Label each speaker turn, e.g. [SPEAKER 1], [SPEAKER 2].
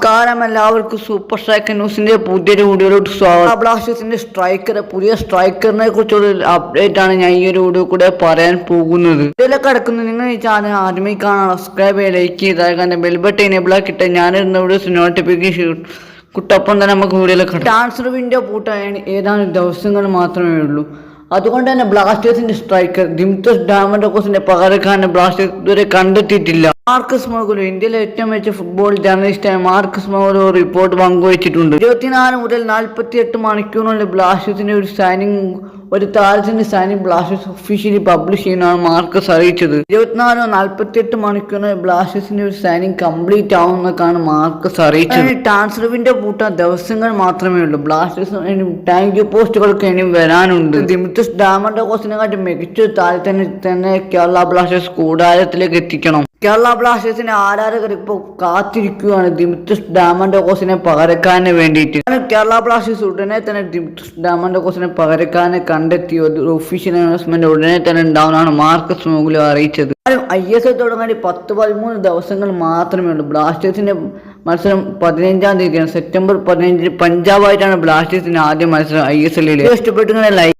[SPEAKER 1] നമസ്കാരം എല്ലാവർക്കും super striker ന്യൂസിന്റെ പുതിയൊരു വീഡിയോയിലോട്ട് സ്വാഗതം. ബ്ലാസ്റ്റേഴ്സിന്റെ സ്ട്രൈക്കർ പുതിയ സ്ട്രൈക്കറിനെ കുറിച്ചുള്ള അപ്ഡേറ്റ് ആണ് ഞാൻ ഈ ഒരു വീഡിയോ കൂടെ പറയാൻ പോകുന്നത്. ഇതിലൊക്കെ കിടക്കുന്നത് നിങ്ങൾ ഈ ചാനൽ ആദ്യമേ കാണാൻ സബ്സ്ക്രൈബ് ചെയ്യുക ലൈക്ക് ചെയ്താൽ ബെൽ ബെൽബട്ട് എനേബിൾ ആക്കിയിട്ട് ഞാനിരുന്ന വീഡിയോസ് നോട്ടിഫിക്കേഷൻ കുട്ടപ്പം തന്നെ നമുക്ക് വീഡിയോയിലൊക്കെ ട്രാൻസ്ഫർ വിൻഡോ പൂട്ടാൻ ഏതാനും ദിവസങ്ങൾ മാത്രമേ ഉള്ളൂ. അതുകൊണ്ട് തന്നെ ബ്ലാസ്റ്റേഴ്സിന്റെ സ്ട്രൈക്കർ ദിംതോസ് ഡാമൻഡോക്കോസിന്റെ പകരക്കാരനെ ബ്ലാസ്റ്റേഴ്സ് ഇതുവരെ കണ്ടെത്തിയിട്ടില്ല. മാർക്കസ് മോഗുലു ഇന്ത്യയിലെ ഏറ്റവും മികച്ച ഫുട്ബോൾ ജേർണലിസ്റ്റായ മാർക്കസ് മോഗുലു റിപ്പോർട്ട് പങ്കുവച്ചിട്ടുണ്ട്. ഇരുപത്തിനാല് മുതൽ നാൽപ്പത്തി എട്ട് മണിക്കൂറിനുള്ളിൽ ബ്ലാസ്റ്റേഴ്സിന്റെ ഒരു സൈനിങ് ഒരു താരത്തിന്റെ സൈനിങ് ബ്ലാസ്റ്റേഴ്സ് ഒഫീഷ്യലി പബ്ലിഷ് ചെയ്യുന്നതാണ് മാർക്കസ് അറിയിച്ചത്. ഇരുപത്തിനാലോ നാൽപ്പത്തി എട്ട് മണിക്കൂറിന് ബ്ലാസ്റ്റേഴ്സിന്റെ ഒരു സൈനിങ് കംപ്ലീറ്റ് ആവുമെന്നൊക്കെയാണ് മാർക്കസ് അറിയിച്ചത്. ട്രാൻസ്ഫർ വിൻഡോ പൂട്ടാൻ ദിവസങ്ങൾ മാത്രമേ ഉള്ളൂ. ബ്ലാസ്റ്റേഴ്സ് താങ്ക് യു പോസ്റ്റുകൾക്ക് ഇനി വരാനുണ്ട്. ദിമിത്രിസ് കാട്ടി മികച്ച താരത്തിനെ തന്നെ കേരള ബ്ലാസ്റ്റേഴ്സ് കൂടാരത്തിലേക്ക് എത്തിക്കണം. കേരള ബ്ലാസ്റ്റേഴ്സിന്റെ ആരാധകർ ഇപ്പോൾ കാത്തിരിക്കുകയാണ് ദിമിത്രിസ് ഡാമൻഡോക്കോസിനെ പകരക്കാരന് വേണ്ടിയിട്ട്. കേരള ബ്ലാസ്റ്റേഴ്സ് ഉടനെ തന്നെ ദിമിത്രിസ് ഡാമൻഡോക്കോസിനെ പകരക്കാരനെ കണ്ടെത്തി. ഒരു ഒഫീഷ്യൽ അനൗൺസ്മെന്റ് ഉടനെ തന്നെ ഉണ്ടാവുന്നതാണ് മാർക്കസ് മോഗുലു അറിയിച്ചത്. ഐ എസ് എൽ തുടങ്ങാൻ പത്ത് പതിമൂന്ന് ദിവസങ്ങൾ മാത്രമേ ഉള്ളൂ. ബ്ലാസ്റ്റേഴ്സിന്റെ മത്സരം പതിനഞ്ചാം തീയതിയാണ്. സെപ്റ്റംബർ പതിനഞ്ചിന് പഞ്ചാബായിട്ടാണ് ബ്ലാസ്റ്റേഴ്സിന്റെ ആദ്യ മത്സരം ഐ എസ് എല്ലിൽ ഇഷ്ടപ്പെട്ടു ലൈക്ക്